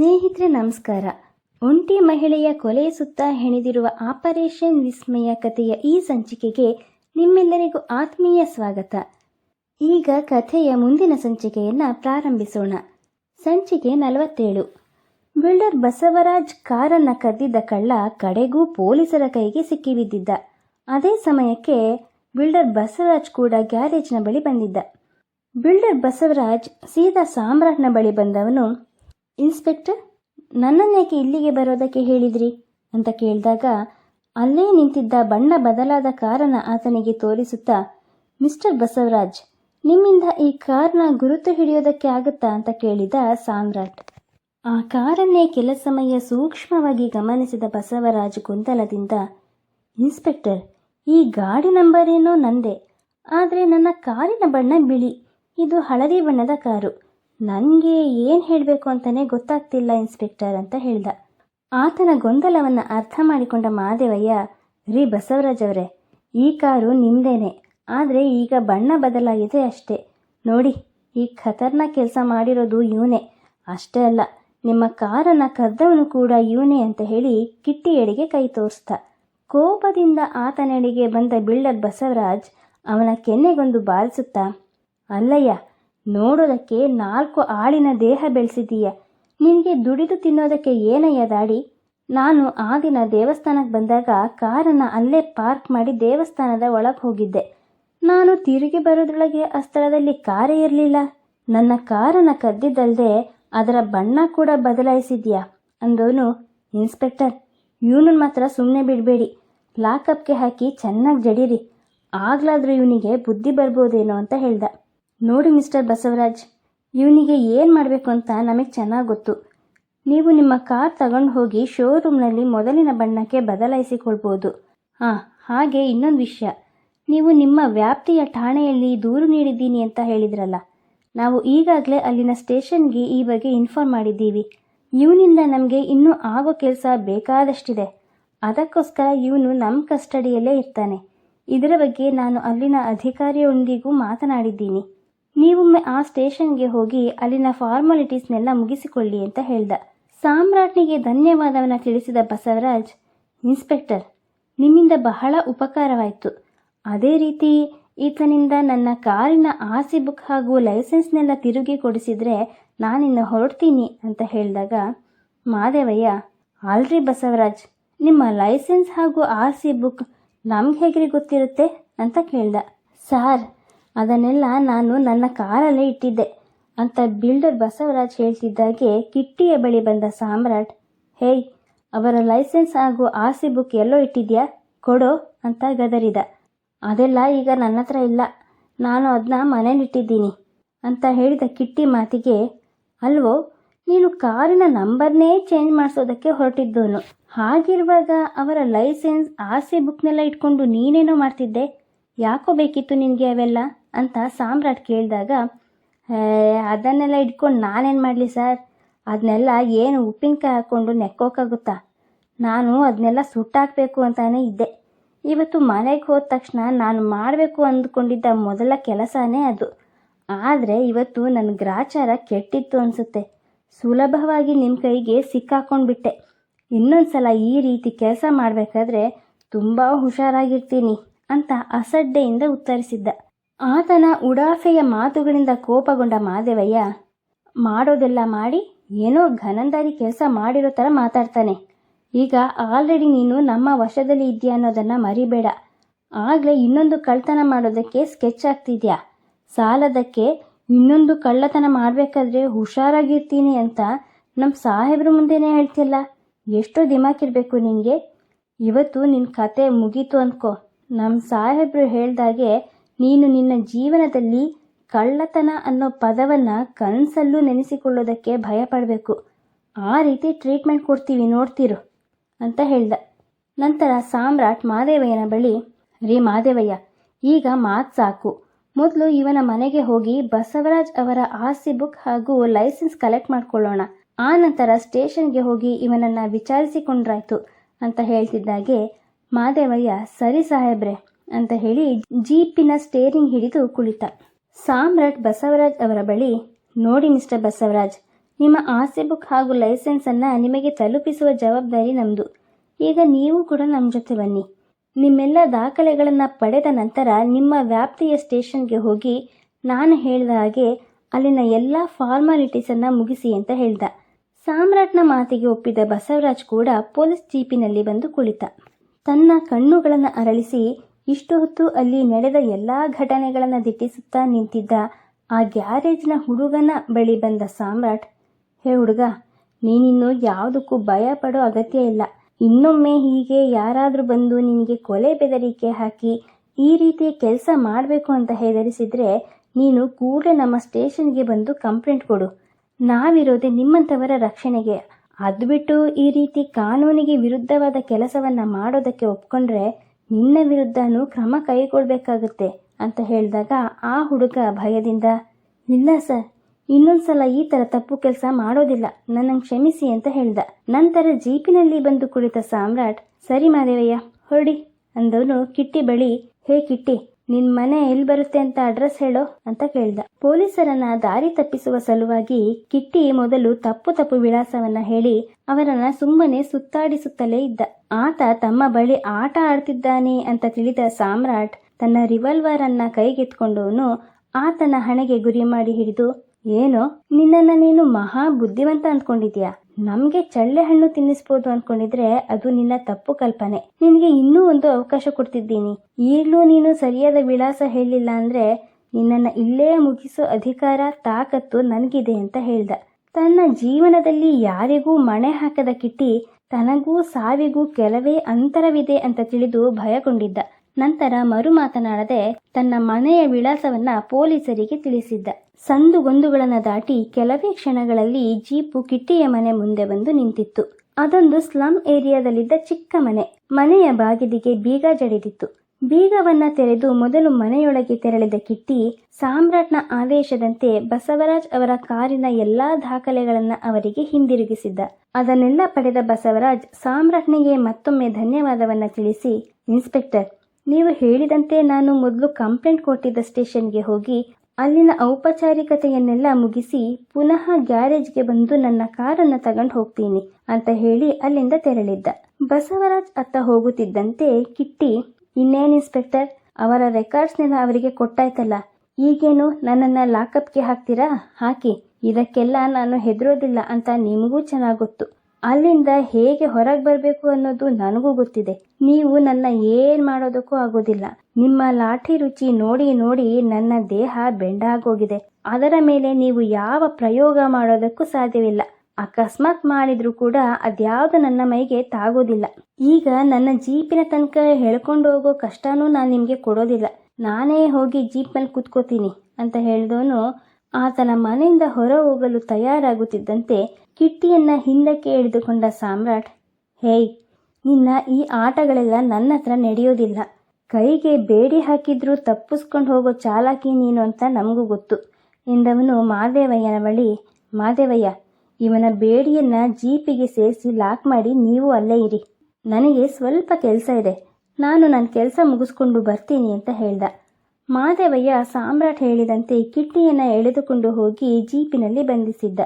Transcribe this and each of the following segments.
ಸ್ನೇಹಿತರೆ, ನಮಸ್ಕಾರ. ಒಂಟಿ ಮಹಿಳೆಯ ಕೊಲೆಯ ಸುತ್ತ ಹೆಣೆದಿರುವ ಆಪರೇಷನ್ ವಿಸ್ಮಯ ಕಥೆಯ ಈ ಸಂಚಿಕೆಗೆ ನಿಮ್ಮೆಲ್ಲರಿಗೂ ಆತ್ಮೀಯ ಸ್ವಾಗತ. ಈಗ ಕಥೆಯ ಮುಂದಿನ ಸಂಚಿಕೆಯನ್ನು ಪ್ರಾರಂಭಿಸೋಣ. ಸಂಚಿಕೆ ನಲವತ್ತೇಳು. ಬಿಲ್ಡರ್ ಬಸವರಾಜ್ ಕಾರನ್ನ ಕದ್ದಿದ್ದ ಕಳ್ಳ ಕಡೆಗೂ ಪೊಲೀಸರ ಕೈಗೆ ಸಿಕ್ಕಿಬಿದ್ದಿದ್ದ. ಅದೇ ಸಮಯಕ್ಕೆ ಬಿಲ್ಡರ್ ಬಸವರಾಜ್ ಕೂಡ ಗ್ಯಾರೇಜ್ನ ಬಳಿ ಬಂದಿದ್ದ. ಬಿಲ್ಡರ್ ಬಸವರಾಜ್ ಸೀದಾ ಸಾಮ್ರಾಟ್ನ ಬಳಿ ಬಂದವನು ಇನ್ಸ್ಪೆಕ್ಟರ್ ನನ್ನನ್ನೇಕೆ ಇಲ್ಲಿಗೆ ಬರೋದಕ್ಕೆ ಹೇಳಿದ್ರಿ? ಅಂತ ಕೇಳಿದಾಗ, ಅಲ್ಲೇ ನಿಂತಿದ್ದ ಬಣ್ಣ ಬದಲಾದ ಕಾರನ್ನು ಆತನಿಗೆ ತೋರಿಸುತ್ತಾ, ಮಿಸ್ಟರ್ ಬಸವರಾಜ್, ನಿಮ್ಮಿಂದ ಈ ಕಾರ್ನ ಗುರುತು ಹಿಡಿಯೋದಕ್ಕೆ ಆಗುತ್ತಾ? ಅಂತ ಕೇಳಿದ ಸಾಮ್ರಾಟ್. ಆ ಕಾರನ್ನೇ ಕೆಲ ಸಮಯ ಸೂಕ್ಷ್ಮವಾಗಿ ಗಮನಿಸಿದ ಬಸವರಾಜ್ ಗೊಂದಲದಿಂದ ಇನ್ಸ್ಪೆಕ್ಟರ್, ಈ ಗಾಡಿ ನಂಬರ್ ಏನೋ ನಂದೇ. ಆದರೆ ನನ್ನ ಕಾರಿನ ಬಣ್ಣ ಬಿಳಿ. ಇದು ಹಳದಿ ಬಣ್ಣದ ಕಾರು. ನನಗೆ ಏನು ಹೇಳಬೇಕು ಅಂತಲೇ ಗೊತ್ತಾಗ್ತಿಲ್ಲ, ಇನ್ಸ್ಪೆಕ್ಟರ್ ಅಂತ ಹೇಳ್ದ. ಆತನ ಗೊಂದಲವನ್ನು ಅರ್ಥ ಮಾಡಿಕೊಂಡ ಮಾದೇವಯ್ಯ, ರೀ ಬಸವರಾಜ್ ಅವರೇ, ಈ ಕಾರು ನಿಮ್ಮದೇನೆ ಆದರೆ ಈಗ ಬಣ್ಣ ಬದಲಾಗಿದೆ ಅಷ್ಟೇ. ನೋಡಿ, ಈ ಖತರ್ನ ಕೆಲಸ ಮಾಡಿರೋದು ಇವನೇ. ಅಷ್ಟೇ ಅಲ್ಲ, ನಿಮ್ಮ ಕಾರನ್ನು ಕದ್ದವನು ಕೂಡ ಇವನೇ ಅಂತ ಹೇಳಿ ಕಿಟ್ಟಿಯಡಿಗೆ ಕೈ ತೋರಿಸ್ದ. ಕೋಪದಿಂದ ಆತನೆಡೆಗೆ ಬಂದ ಬಿಲ್ಡರ್ ಬಸವರಾಜ್ ಅವನ ಕೆನ್ನೆಗೊಂದು ಬಾರಿಸುತ್ತಾ, ಅಲ್ಲಯ್ಯ ನೋಡೋದಕ್ಕೆ ನಾಲ್ಕು ಆಳಿನ ದೇಹ ಬೆಳೆಸಿದೀಯ. ನಿನಗೆ ದುಡಿದು ತಿನ್ನೋದಕ್ಕೆ ಏನಯ್ಯ ದಾಡಿ? ನಾನು ಆ ದಿನ ದೇವಸ್ಥಾನಕ್ಕೆ ಬಂದಾಗ ಕಾರನ್ನು ಅಲ್ಲೇ ಪಾರ್ಕ್ ಮಾಡಿ ದೇವಸ್ಥಾನದ ಒಳಗೆ ಹೋಗಿದ್ದೆ. ನಾನು ತಿರುಗಿ ಬರೋದ್ರೊಳಗೆ ಆ ಸ್ಥಳದಲ್ಲಿ ಕಾರೇ ಇರಲಿಲ್ಲ. ನನ್ನ ಕಾರನ್ನು ಕದ್ದಿದ್ದಲ್ಲದೆ ಅದರ ಬಣ್ಣ ಕೂಡ ಬದಲಾಯಿಸಿದ್ಯಾ ಅಂದೋನು ಇನ್ಸ್ಪೆಕ್ಟರ್. ಇವನನ್ನು ಮಾತ್ರ ಸುಮ್ಮನೆ ಬಿಡಬೇಡಿ. ಲಾಕಪ್ಗೆ ಹಾಕಿ ಚೆನ್ನಾಗಿ ಜಡೀರಿ. ಆಗ್ಲಾದ್ರೂ ಇವನಿಗೆ ಬುದ್ಧಿ ಬರ್ಬೋದೇನೋ ಅಂತ ಹೇಳ್ದ. ನೋಡಿ ಮಿಸ್ಟರ್ ಬಸವರಾಜ್, ಇವನಿಗೆ ಏನು ಮಾಡಬೇಕು ಅಂತ ನಮಗೆ ಚೆನ್ನಾಗಿ ಗೊತ್ತು. ನೀವು ನಿಮ್ಮ ಕಾರ್ ತಗೊಂಡು ಹೋಗಿ ಶೋರೂಮ್ನಲ್ಲಿ ಮೊದಲಿನ ಬಣ್ಣಕ್ಕೆ ಬದಲಾಯಿಸಿಕೊಳ್ಬೋದು. ಹಾಂ, ಹಾಗೆ ಇನ್ನೊಂದು ವಿಷಯ. ನೀವು ನಿಮ್ಮ ವ್ಯಾಪ್ತಿಯ ಠಾಣೆಯಲ್ಲಿ ದೂರು ನೀಡಿದ್ದೀನಿ ಅಂತ ಹೇಳಿದ್ರಲ್ಲ, ನಾವು ಈಗಾಗಲೇ ಅಲ್ಲಿನ ಸ್ಟೇಷನ್ಗೆ ಈ ಬಗ್ಗೆ ಇನ್ಫಾರ್ಮ್ ಮಾಡಿದ್ದೀವಿ. ಇವನಿಂದ ನಮಗೆ ಇನ್ನೂ ಆಗೋ ಕೆಲಸ ಬೇಕಾದಷ್ಟಿದೆ. ಅದಕ್ಕೋಸ್ಕರ ಇವನು ನಮ್ಮ ಕಸ್ಟಡಿಯಲ್ಲೇ ಇರ್ತಾನೆ. ಇದರ ಬಗ್ಗೆ ನಾನು ಅಲ್ಲಿನ ಅಧಿಕಾರಿಯೊಂದಿಗೂ ಮಾತನಾಡಿದ್ದೀನಿ. ನೀವೊಮ್ಮೆ ಆ ಸ್ಟೇಷನ್ಗೆ ಹೋಗಿ ಅಲ್ಲಿನ ಫಾರ್ಮಾಲಿಟೀಸ್ನೆಲ್ಲ ಮುಗಿಸಿಕೊಳ್ಳಿ ಅಂತ ಹೇಳ್ದ. ಸಾಮ್ರಾಟ್ನಿಗೆ ಧನ್ಯವಾದವನ್ನು ತಿಳಿಸಿದ ಬಸವರಾಜ್, ಇನ್ಸ್ಪೆಕ್ಟರ್ ನಿಮ್ಮಿಂದ ಬಹಳ ಉಪಕಾರವಾಯಿತು. ಅದೇ ರೀತಿ ಈತನಿಂದ ನನ್ನ ಕಾರಿನ ಆರ್ ಸಿ ಬುಕ್ ಹಾಗೂ ಲೈಸೆನ್ಸ್ನೆಲ್ಲ ತಿರುಗಿ ಕೊಡಿಸಿದರೆ ನಾನಿನ್ನು ಹೊರಡ್ತೀನಿ ಅಂತ ಹೇಳಿದಾಗ, ಮಾದೇವಯ್ಯ ಆಲ್ರಿ ಬಸವರಾಜ್, ನಿಮ್ಮ ಲೈಸೆನ್ಸ್ ಹಾಗೂ ಆರ್ ಸಿ ಬುಕ್ ನಮ್ಗೆ ಹೇಗ್ರಿ ಗೊತ್ತಿರುತ್ತೆ? ಅಂತ ಕೇಳ್ದ. ಸಾರ್ ಅದನ್ನೆಲ್ಲ ನಾನು ನನ್ನ ಕಾರಲ್ಲೇ ಇಟ್ಟಿದ್ದೆ ಅಂತ ಬಿಲ್ಡರ್ ಬಸವರಾಜ್ ಹೇಳ್ತಿದ್ದಾಗೆ ಕಿಟ್ಟಿಯ ಬಳಿ ಬಂದ ಸಾಮ್ರಾಟ್, ಹೇಯ್, ಅವರ ಲೈಸೆನ್ಸ್ ಹಾಗೂ ಆರ್ ಬುಕ್ ಎಲ್ಲೋ ಇಟ್ಟಿದ್ಯಾ? ಕೊಡೋ ಅಂತ ಗದರಿದ. ಅದೆಲ್ಲ ಈಗ ನನ್ನ ಹತ್ರ ಇಲ್ಲ. ನಾನು ಅದನ್ನ ಮನೇಲಿಟ್ಟಿದ್ದೀನಿ ಅಂತ ಹೇಳಿದ ಕಿಟ್ಟಿ ಮಾತಿಗೆ, ಅಲ್ವೋ, ನೀನು ಕಾರಿನ ನಂಬರ್ನೇ ಚೇಂಜ್ ಮಾಡಿಸೋದಕ್ಕೆ ಹೊರಟಿದ್ದೋನು. ಹಾಗಿರುವಾಗ ಅವರ ಲೈಸೆನ್ಸ್ ಆಸೆ ಬುಕ್ನೆಲ್ಲ ಇಟ್ಕೊಂಡು ನೀನೇನೋ ಮಾಡ್ತಿದ್ದೆ? ಯಾಕೋ ಬೇಕಿತ್ತು ನಿನಗೆ ಅವೆಲ್ಲ? ಅಂತ ಸಾಮ್ರಾಟ್ ಕೇಳಿದಾಗ ಅದನ್ನೆಲ್ಲ ಇಟ್ಕೊಂಡು ನಾನೇನು ಮಾಡಲಿ ಸರ್? ಅದನ್ನೆಲ್ಲ ಏನು ಉಪ್ಪಿನಕಾಯಿ ಹಾಕ್ಕೊಂಡು ನೆಕ್ಕೋಕ್ಕಾಗುತ್ತಾ ನಾನು ಅದನ್ನೆಲ್ಲ ಸುಟ್ಟಾಕಬೇಕು ಅಂತಲೇ ಇದ್ದೆ. ಇವತ್ತು ಮನೆಗೆ ಹೋದ ತಕ್ಷಣ ನಾನು ಮಾಡಬೇಕು ಅಂದ್ಕೊಂಡಿದ್ದ ಮೊದಲ ಕೆಲಸನೇ ಅದು. ಆದರೆ ಇವತ್ತು ನನ್ನ ಗ್ರಾಚಾರ ಕೆಟ್ಟಿತ್ತು ಅನಿಸುತ್ತೆ. ಸುಲಭವಾಗಿ ನಿಮ್ಮ ಕೈಗೆ ಸಿಕ್ಕಾಕೊಂಡ್ಬಿಟ್ಟೆ ಇನ್ನೊಂದು ಸಲ ಈ ರೀತಿ ಕೆಲಸ ಮಾಡಬೇಕಾದ್ರೆ ತುಂಬ ಹುಷಾರಾಗಿರ್ತೀನಿ ಅಂತ ಅಸಡ್ಡೆಯಿಂದ ಉತ್ತರಿಸಿದ್ದ. ಆತನ ಉಡಾಫೆಯ ಮಾತುಗಳಿಂದ ಕೋಪಗೊಂಡ ಮಾದೇವಯ್ಯ, ಮಾಡೋದೆಲ್ಲ ಮಾಡಿ, ಏನೋ ಘನಂದಾರಿ ಕೆಲಸ ಮಾಡಿರೋ ಥರ ಮಾತಾಡ್ತಾನೆ. ಈಗ ಆಲ್ರೆಡಿ ನೀನು ನಮ್ಮ ವಶದಲ್ಲಿ ಇದೆಯಾ ಅನ್ನೋದನ್ನು ಮರಿಬೇಡ. ಆಗಲೇ ಇನ್ನೊಂದು ಕಳ್ತನ ಮಾಡೋದಕ್ಕೆ ಸ್ಕೆಚ್ ಆಗ್ತಿದ್ಯಾ? ಸಾಲದಕ್ಕೆ ಇನ್ನೊಂದು ಕಳ್ಳತನ ಮಾಡಬೇಕಾದ್ರೆ ಹುಷಾರಾಗಿರ್ತೀನಿ ಅಂತ ನಮ್ಮ ಸಾಹೇಬ್ರ ಮುಂದೆನೇ ಹೇಳ್ತಿಲ್ಲ. ಎಷ್ಟು ದಿಮಾಕಿರಬೇಕು ನಿನಗೆ. ಇವತ್ತು ನಿನ್ನ ಕತೆ ಮುಗೀತು ಅನ್ಕೋ. ನಮ್ಮ ಸಾಹೇಬ್ರು ಹೇಳ್ದಾಗೆ ನೀನು ನಿನ್ನ ಜೀವನದಲ್ಲಿ ಕಳ್ಳತನ ಅನ್ನೋ ಪದವನ್ನು ಕನಸಲ್ಲೂ ನೆನೆಸಿಕೊಳ್ಳೋದಕ್ಕೆ ಭಯಪಡಬೇಕು. ಆ ರೀತಿ ಟ್ರೀಟ್ಮೆಂಟ್ ಕೊಡ್ತೀವಿ ನೋಡ್ತಿರು ಅಂತ ಹೇಳ್ದ. ನಂತರ ಸಾಮ್ರಾಟ್ ಮಾದೇವಯ್ಯನ ಬಳಿ, ರೀ ಮಾದೇವಯ್ಯ, ಈಗ ಮಾತು ಸಾಕು. ಮೊದಲು ಇವನ ಮನೆಗೆ ಹೋಗಿ ಬಸವರಾಜ್ ಅವರ ಆಸ್ತಿ ಬುಕ್ ಹಾಗೂ ಲೈಸೆನ್ಸ್ ಕಲೆಕ್ಟ್ ಮಾಡ್ಕೊಳ್ಳೋಣ. ಆ ನಂತರ ಸ್ಟೇಷನ್ಗೆ ಹೋಗಿ ಇವನನ್ನು ವಿಚಾರಿಸಿಕೊಂಡ್ರಾಯ್ತು, ಅಂತ ಹೇಳ್ತಿದ್ದಾಗೆ ಮಾದೇವಯ್ಯ, ಸರಿ ಸಾಹೇಬ್ರೆ ಅಂತ ಹೇಳಿ ಜೀಪಿನ ಸ್ಟೇರಿಂಗ್ ಹಿಡಿದು ಕುಳಿತ. ಸಾಮ್ರಾಟ್ ಬಸವರಾಜ್ ಅವರ ಬಳಿ, ನೋಡಿ ಮಿಸ್ಟರ್ ಬಸವರಾಜ್, ನಿಮ್ಮ ಆಸೆ ಬುಕ್ ಹಾಗೂ ಲೈಸೆನ್ಸನ್ನು ನಿಮಗೆ ತಲುಪಿಸುವ ಜವಾಬ್ದಾರಿ ನಮ್ಮದು ಈಗ ನೀವು ಕೂಡ ನಮ್ಮ ಜೊತೆ ಬನ್ನಿ. ನಿಮ್ಮೆಲ್ಲ ದಾಖಲೆಗಳನ್ನು ಪಡೆದ ನಂತರ ನಿಮ್ಮ ವ್ಯಾಪ್ತಿಯ ಸ್ಟೇಷನ್ಗೆ ಹೋಗಿ ನಾನು ಹೇಳಿದ ಹಾಗೆ ಅಲ್ಲಿನ ಎಲ್ಲ ಫಾರ್ಮಾಲಿಟೀಸನ್ನು ಮುಗಿಸಿ ಅಂತ ಹೇಳ್ದ. ಸಾಮ್ರಾಟ್ನ ಮಾತಿಗೆ ಒಪ್ಪಿದ ಬಸವರಾಜ್ ಕೂಡ ಪೊಲೀಸ್ ಜೀಪಿನಲ್ಲಿ ಬಂದು ಕುಳಿತ. ತನ್ನ ಕಣ್ಣುಗಳನ್ನು ಅರಳಿಸಿ ಇಷ್ಟು ಹೊತ್ತು ಅಲ್ಲಿ ನಡೆದ ಎಲ್ಲ ಘಟನೆಗಳನ್ನು ದಿಟ್ಟಿಸುತ್ತಾ ನಿಂತಿದ್ದ ಆ ಗ್ಯಾರೇಜ್ನ ಹುಡುಗನ ಬಳಿ ಬಂದ ಸಾಮ್ರಾಟ್, ಹೇ ಹುಡುಗ, ನೀನಿನ್ನು ಯಾವುದಕ್ಕೂ ಭಯ ಪಡೋ ಅಗತ್ಯ ಇಲ್ಲ. ಇನ್ನೊಮ್ಮೆ ಹೀಗೆ ಯಾರಾದರೂ ಬಂದು ನಿನಗೆ ಕೊಲೆ ಬೆದರಿಕೆ ಹಾಕಿ ಈ ರೀತಿ ಕೆಲಸ ಮಾಡಬೇಕು ಅಂತ ಹೆದರಿಸಿದರೆ ನೀನು ಕೂಡಲೇ ನಮ್ಮ ಸ್ಟೇಷನ್ಗೆ ಬಂದು ಕಂಪ್ಲೇಂಟ್ ಕೊಡು. ನಾವಿರೋದೆ ನಿಮ್ಮಂಥವರ ರಕ್ಷಣೆಗೆ. ಅದು ಈ ರೀತಿ ಕಾನೂನಿಗೆ ವಿರುದ್ಧವಾದ ಕೆಲಸವನ್ನು ಮಾಡೋದಕ್ಕೆ ಒಪ್ಕೊಂಡ್ರೆ ನಿನ್ನ ವಿರುದ್ಧನೂ ಕ್ರಮ ಕೈಗೊಳ್ಳಬೇಕಾಗುತ್ತೆ ಅಂತ ಹೇಳಿದಾಗ ಆ ಹುಡುಗ ಭಯದಿಂದ, ಇಲ್ಲ ಸರ್, ಇನ್ನೊಂದು ಸಲ ಈ ಥರ ತಪ್ಪು ಕೆಲಸ ಮಾಡೋದಿಲ್ಲ, ನನ್ನನ್ನು ಕ್ಷಮಿಸಿ ಅಂತ ಹೇಳ್ದ. ನಂತರ ಜೀಪಿನಲ್ಲಿ ಬಂದು ಕುಳಿತ ಸಾಮ್ರಾಟ್, ಸರಿ ಮಾದೇವಯ್ಯ, ಹೊರಡಿ, ಅಂದವನು ಕಿಟ್ಟಿ ಬಳಿ, ಹೇ ಕಿಟ್ಟಿ ನಿನ್ ಮನೆ ಎಲ್ಲಿ ಬರುತ್ತೆ ಅಂತ ಅಡ್ರೆಸ್ ಹೇಳೋ ಅಂತ ಕೇಳ್ದ. ಪೊಲೀಸರನ್ನ ದಾರಿ ತಪ್ಪಿಸುವ ಸಲುವಾಗಿ ಕಿಟ್ಟಿ ಮೊದಲು ತಪ್ಪು ತಪ್ಪು ವಿಳಾಸವನ್ನ ಹೇಳಿ ಅವರನ್ನ ಸುಮ್ಮನೆ ಸುತ್ತಾಡಿಸುತ್ತಲೇ ಇದ್ದ. ಆತ ತಮ್ಮ ಬಳಿ ಆಟ ಆಡ್ತಿದ್ದಾನೆ ಅಂತ ತಿಳಿದ ಸಾಮ್ರಾಟ್ ತನ್ನ ರಿವಾಲ್ವರ್ ಅನ್ನ ಕೈಗೆತ್ಕೊಂಡವನು ಆತನ ಹಣೆಗೆ ಗುರಿ ಮಾಡಿ ಹಿಡಿದು ಏನೋ, ನಿನ್ನನ್ನು ನೀನು ಮಹಾ ಬುದ್ಧಿವಂತ ಅಂದ್ಕೊಂಡಿದ್ಯಾ ನಮಗೆ ಚಳ್ಳೆ ಹಣ್ಣು ತಿನ್ನಿಸ್ಬೋದು ಅನ್ಕೊಂಡಿದ್ರೆ ಅದು ನಿನ್ನ ತಪ್ಪು ಕಲ್ಪನೆ. ನಿನಗೆ ಇನ್ನೂ ಒಂದು ಅವಕಾಶ ಕೊಡ್ತಿದ್ದೀನಿ. ಈಗಲೂ ನೀನು ಸರಿಯಾದ ವಿಳಾಸ ಹೇಳಿಲ್ಲ ಅಂದ್ರೆ ನಿನ್ನನ್ನ ಇಲ್ಲೇ ಮುಗಿಸೋ ಅಧಿಕಾರ, ತಾಕತ್ತು ನನಗಿದೆ ಅಂತ ಹೇಳ್ದ. ತನ್ನ ಜೀವನದಲ್ಲಿ ಯಾರಿಗೂ ಮಣೆ ಹಾಕದ ಕಿಟ್ಟಿ ತನಗೂ ಸಾವಿಗೂ ಕೆಲವೇ ಅಂತರವಿದೆ ಅಂತ ತಿಳಿದು ಭಯಗೊಂಡಿದ್ದ. ನಂತರ ಮರು ಮಾತನಾಡದೆ ತನ್ನ ಮನೆಯ ವಿಳಾಸವನ್ನ ಪೊಲೀಸರಿಗೆ ತಿಳಿಸಿದ್ದ. ಸಂದುಗೊಂದುಗಳನ್ನು ದಾಟಿ ಕೆಲವೇ ಕ್ಷಣಗಳಲ್ಲಿ ಜೀಪು ಕಿಟ್ಟಿಯ ಮನೆ ಮುಂದೆ ಬಂದು ನಿಂತಿತ್ತು. ಅದೊಂದು ಸ್ಲಮ್ ಏರಿಯಾದಲ್ಲಿದ್ದ ಚಿಕ್ಕ ಮನೆ. ಮನೆಯ ಬಾಗಿಲಿಗೆ ಬೀಗ ಜಡಿದಿತ್ತು. ಬೀಗವನ್ನ ತೆರೆದು ಮೊದಲು ಮನೆಯೊಳಗೆ ತೆರಳಿದ ಕಿಟ್ಟಿ ಸಾಮ್ರಾಟ್ನ ಆದೇಶದಂತೆ ಬಸವರಾಜ್ ಅವರ ಕಾರಿನ ಎಲ್ಲಾ ದಾಖಲೆಗಳನ್ನ ಅವರಿಗೆ ಹಿಂದಿರುಗಿಸಿದ್ದ. ಅದನ್ನೆಲ್ಲ ಪಡೆದ ಬಸವರಾಜ್ ಸಾಮ್ರಾಟ್ನಿಗೆ ಮತ್ತೊಮ್ಮೆ ಧನ್ಯವಾದವನ್ನ ತಿಳಿಸಿ, ಇನ್ಸ್ಪೆಕ್ಟರ್ ನೀವು ಹೇಳಿದಂತೆ ನಾನು ಮೊದಲು ಕಂಪ್ಲೇಂಟ್ ಕೊಟ್ಟಿದ್ದ ಸ್ಟೇಷನ್ಗೆ ಹೋಗಿ ಅಲ್ಲಿನ ಔಪಚಾರಿಕತೆಯನ್ನೆಲ್ಲ ಮುಗಿಸಿ ಪುನಃ ಗ್ಯಾರೇಜ್ಗೆ ಬಂದು ನನ್ನ ಕಾರನ್ನು ತಗೊಂಡು ಹೋಗ್ತೀನಿ ಅಂತ ಹೇಳಿ ಅಲ್ಲಿಂದ ತೆರಳಿದ್ದ. ಬಸವರಾಜ್ ಅತ್ತ ಹೋಗುತ್ತಿದ್ದಂತೆ ಕಿಟ್ಟಿ, ಇನ್ನೇನು ಇನ್ಸ್ಪೆಕ್ಟರ್, ಅವರ ರೆಕಾರ್ಡ್ಸ್ನೆಲ್ಲ ಅವರಿಗೆ ಕೊಟ್ಟಾಯ್ತಲ್ಲ, ಈಗೇನು ನನ್ನನ್ನು ಲಾಕಪ್ಗೆ ಹಾಕ್ತೀರಾ? ಹಾಕಿ, ಇದಕ್ಕೆಲ್ಲ ನಾನು ಹೆದರೋದಿಲ್ಲ ಅಂತ ನಿಮಗೂ ಚೆನ್ನಾಗಿ ಗೊತ್ತು. ಅಲ್ಲಿಂದ ಹೇಗೆ ಹೊರಗೆ ಬರಬೇಕು ಅನ್ನೋದು ನನಗೂ ಗೊತ್ತಿದೆ. ನೀವು ನನ್ನ ಏನು ಮಾಡೋದಕ್ಕೂ ಆಗೋದಿಲ್ಲ. ನಿಮ್ಮ ಲಾಠಿ ರುಚಿ ನೋಡಿ ನೋಡಿ ನನ್ನ ದೇಹ ಬೆಂಡಾಗೋಗಿದೆ. ಅದರ ಮೇಲೆ ನೀವು ಯಾವ ಪ್ರಯೋಗ ಮಾಡೋದಕ್ಕೂ ಸಾಧ್ಯವಿಲ್ಲ. ಅಕಸ್ಮಾತ್ ಮಾಡಿದ್ರೂ ಕೂಡ ಅದ್ಯಾವುದು ನನ್ನ ಮೈಗೆ ತಾಗೋದಿಲ್ಲ. ಈಗ ನನ್ನ ಜೀಪಿನ ತನಕ ಹೇಳ್ಕೊಂಡು ಹೋಗೋ ಕಷ್ಟನೂ ನಾನು ನಿಮಗೆ ಕೊಡೋದಿಲ್ಲ. ನಾನೇ ಹೋಗಿ ಜೀಪ್ನಲ್ಲಿ ಕುತ್ಕೋತೀನಿ ಅಂತ ಹೇಳಿದವನು ಆತನ ಮನೆಯಿಂದ ಹೊರ ಹೋಗಲು ತಯಾರಾಗುತ್ತಿದ್ದಂತೆ ಕಿಟ್ಟಿಯನ್ನ ಹಿಂದಕ್ಕೆ ಎಳೆದುಕೊಂಡ ಸಾಮ್ರಾಟ್ ಹೇಯ್ ನಿನ್ನ ಈ ಆಟಗಳೆಲ್ಲ ನನ್ನ ಹತ್ರ ನಡೆಯೋದಿಲ್ಲ. ಕೈಗೆ ಬೇಡಿ ಹಾಕಿದ್ರೂ ತಪ್ಪಿಸ್ಕೊಂಡು ಹೋಗೋ ಚಾಲಾಕಿ ನೀನು ಅಂತ ನಮಗೂ ಗೊತ್ತು, ಎಂದವನು ಮಾದೇವಯ್ಯನ ಬಳಿ, ಮಾದೇವಯ್ಯ, ಇವನ ಬೇಡಿಯನ್ನ ಜೀಪಿಗೆ ಸೇರಿಸಿ ಲಾಕ್ ಮಾಡಿ ನೀವು ಅಲ್ಲೇ ಇರಿ. ನನಗೆ ಸ್ವಲ್ಪ ಕೆಲಸ ಇದೆ, ನಾನು ನನ್ನ ಕೆಲಸ ಮುಗಿಸ್ಕೊಂಡು ಬರ್ತೀನಿ ಅಂತ ಹೇಳ್ದ. ಮಾದೇವಯ್ಯ ಸಾಮ್ರಾಟ್ ಹೇಳಿದಂತೆ ಕಿಟ್ಟಿಯನ್ನು ಎಳೆದುಕೊಂಡು ಹೋಗಿ ಜೀಪಿನಲ್ಲಿ ಬಂಧಿಸಿದ್ದ.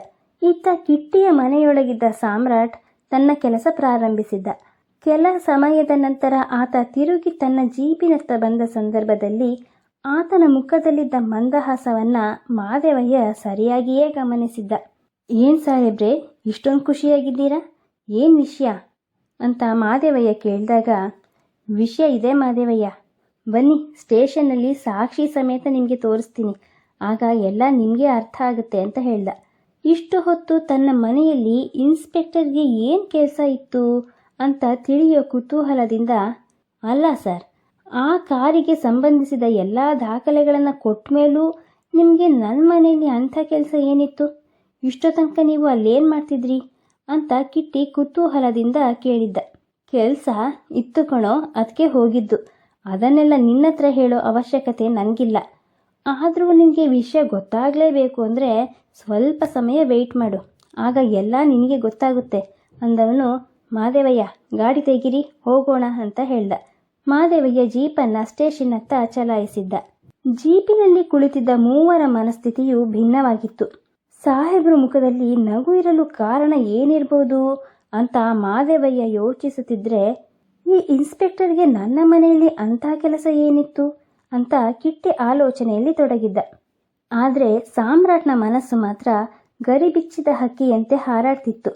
ಇತ್ತ ಕಿಟ್ಟಿಯ ಮನೆಯೊಳಗಿದ್ದ ಸಾಮ್ರಾಟ್ ತನ್ನ ಕೆಲಸ ಪ್ರಾರಂಭಿಸಿದ್ದ. ಕೆಲ ಸಮಯದ ನಂತರ ಆತ ತಿರುಗಿ ತನ್ನ ಜೀಪಿನತ್ತ ಬಂದ ಸಂದರ್ಭದಲ್ಲಿ ಆತನ ಮುಖದಲ್ಲಿದ್ದ ಮಂದಹಾಸವನ್ನ ಮಾದೇವಯ್ಯ ಸರಿಯಾಗಿಯೇ ಗಮನಿಸಿದ್ದ. ಏನ್ ಸಾಹೇಬ್ರೆ, ಇಷ್ಟೊಂದು ಖುಷಿಯಾಗಿದ್ದೀರಾ? ಏನ್ ವಿಷಯ? ಅಂತ ಮಾದೇವಯ್ಯ ಕೇಳಿದಾಗ, ವಿಷಯ ಇದೆ ಮಾದೇವಯ್ಯ. ಬನ್ನಿ, ಸ್ಟೇಷನ್ನಲ್ಲಿ ಸಾಕ್ಷಿ ಸಮೇತ ನಿಮಗೆ ತೋರಿಸ್ತೀನಿ. ಆಗ ಎಲ್ಲ ನಿಮಗೆ ಅರ್ಥ ಆಗುತ್ತೆ ಅಂತ ಹೇಳ್ದ. ಇಷ್ಟು ಹೊತ್ತು ತನ್ನ ಮನೆಯಲ್ಲಿ ಇನ್ಸ್ಪೆಕ್ಟರ್ಗೆ ಏನು ಕೆಲಸ ಇತ್ತು ಅಂತ ತಿಳಿಯೋ ಕುತೂಹಲದಿಂದ, ಅಲ್ಲ ಸರ್, ಆ ಕಾರಿಗೆ ಸಂಬಂಧಿಸಿದ ಎಲ್ಲ ದಾಖಲೆಗಳನ್ನು ಕೊಟ್ಟ ಮೇಲೂ ನಿಮಗೆ ನನ್ನ ಮನೆಯಲ್ಲಿ ಅಂಥ ಕೆಲಸ ಏನಿತ್ತು? ಇಷ್ಟೋ ತನಕ ನೀವು ಅಲ್ಲೇನು ಮಾಡ್ತಿದ್ರಿ? ಅಂತ ಕಿಟ್ಟಿ ಕುತೂಹಲದಿಂದ ಕೇಳಿದ್ದ. ಕೆಲಸ ಇತ್ತು ಕಣೋ ಅದಕ್ಕೆ ಹೋಗಿದ್ದು. ಅದನ್ನೆಲ್ಲ ನಿನ್ನತ್ರ ಹೇಳೋ ಅವಶ್ಯಕತೆ ನನಗಿಲ್ಲ. ಆದರೂ ನಿನಗೆ ವಿಷಯ ಗೊತ್ತಾಗಲೇಬೇಕು ಅಂದರೆ ಸ್ವಲ್ಪ ಸಮಯ ವೆಯ್ಟ್ ಮಾಡು. ಆಗ ಎಲ್ಲ ನಿನಗೆ ಗೊತ್ತಾಗುತ್ತೆ. ಅಂದವನು, ಮಾದೇವಯ್ಯ, ಗಾಡಿ ತೆಗಿರಿ, ಹೋಗೋಣ ಅಂತ ಹೇಳ್ದ. ಮಾದೇವಯ್ಯ ಜೀಪನ್ನು ಸ್ಟೇಷನ್ ಹತ್ತ ಚಲಾಯಿಸಿದ್ದ. ಜೀಪಿನಲ್ಲಿ ಕುಳಿತಿದ್ದ ಮೂವರ ಮನಸ್ಥಿತಿಯು ಭಿನ್ನವಾಗಿತ್ತು. ಸಾಹೇಬ್ರ ಮುಖದಲ್ಲಿ ನಗು ಇರಲು ಕಾರಣ ಏನಿರ್ಬೋದು ಅಂತ ಮಾದೇವಯ್ಯ ಯೋಚಿಸುತ್ತಿದ್ರೆ, ಈ ಇನ್ಸ್ಪೆಕ್ಟರ್ಗೆ ನನ್ನ ಮನೆಯಲ್ಲಿ ಅಂಥ ಕೆಲಸ ಏನಿತ್ತು? ಅಂತ ಕಿಟ್ಟಿ ಆಲೋಚನೆಯಲ್ಲಿ ತೊಡಗಿದ್ದ. ಆದರೆ ಸಾಮ್ರಾಟ್ನ ಮನಸ್ಸು ಮಾತ್ರ ಗರಿಬಿಚ್ಚಿದ ಹಕ್ಕಿಯಂತೆ ಹಾರಾಡ್ತಿತ್ತು.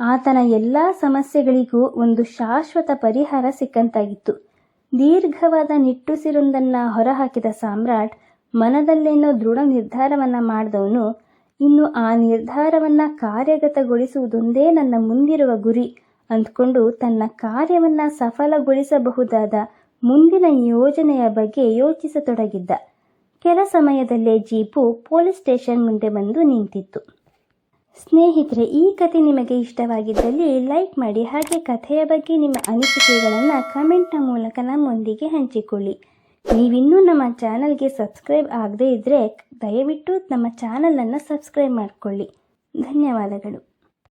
ಆತನ ಎಲ್ಲ ಸಮಸ್ಯೆಗಳಿಗೂ ಒಂದು ಶಾಶ್ವತ ಪರಿಹಾರ ಸಿಕ್ಕಂತಾಗಿತ್ತು. ದೀರ್ಘವಾದ ನಿಟ್ಟುಸಿರೊಂದನ್ನು ಹೊರಹಾಕಿದ ಸಾಮ್ರಾಟ್ ಮನದಲ್ಲೇನೋ ದೃಢ ನಿರ್ಧಾರವನ್ನು ಮಾಡಿದವನು ಇನ್ನು ಆ ನಿರ್ಧಾರವನ್ನು ಕಾರ್ಯಗತಗೊಳಿಸುವುದೊಂದೇ ನನ್ನ ಮುಂದಿರುವ ಗುರಿ ಅಂದ್ಕೊಂಡು ತನ್ನ ಕಾರ್ಯವನ್ನು ಸಫಲಗೊಳಿಸಬಹುದಾದ ಮುಂದಿನ ಯೋಜನೆಯ ಬಗ್ಗೆ ಯೋಚಿಸತೊಡಗಿದ್ದ. ಕೆಲ ಸಮಯದಲ್ಲೇ ಜೀಪು ಪೊಲೀಸ್ ಸ್ಟೇಷನ್ ಮುಂದೆ ಬಂದು ನಿಂತಿತ್ತು. ಸ್ನೇಹಿತರೆ, ಈ ಕತೆ ನಿಮಗೆ ಇಷ್ಟವಾಗಿದ್ದಲ್ಲಿ ಲೈಕ್ ಮಾಡಿ, ಹಾಗೆ ಕಥೆಯ ಬಗ್ಗೆ ನಿಮ್ಮ ಅನಿಸಿಕೆಗಳನ್ನು ಕಮೆಂಟ್ನ ಮೂಲಕ ನಮ್ಮೊಂದಿಗೆ ಹಂಚಿಕೊಳ್ಳಿ. ನೀವಿನ್ನೂ ನಮ್ಮ ಚಾನಲ್ಗೆ ಸಬ್ಸ್ಕ್ರೈಬ್ ಆಗದೇ ಇದ್ದರೆ ದಯವಿಟ್ಟು ನಮ್ಮ ಚಾನಲನ್ನು ಸಬ್ಸ್ಕ್ರೈಬ್ ಮಾಡಿಕೊಳ್ಳಿ. ಧನ್ಯವಾದಗಳು.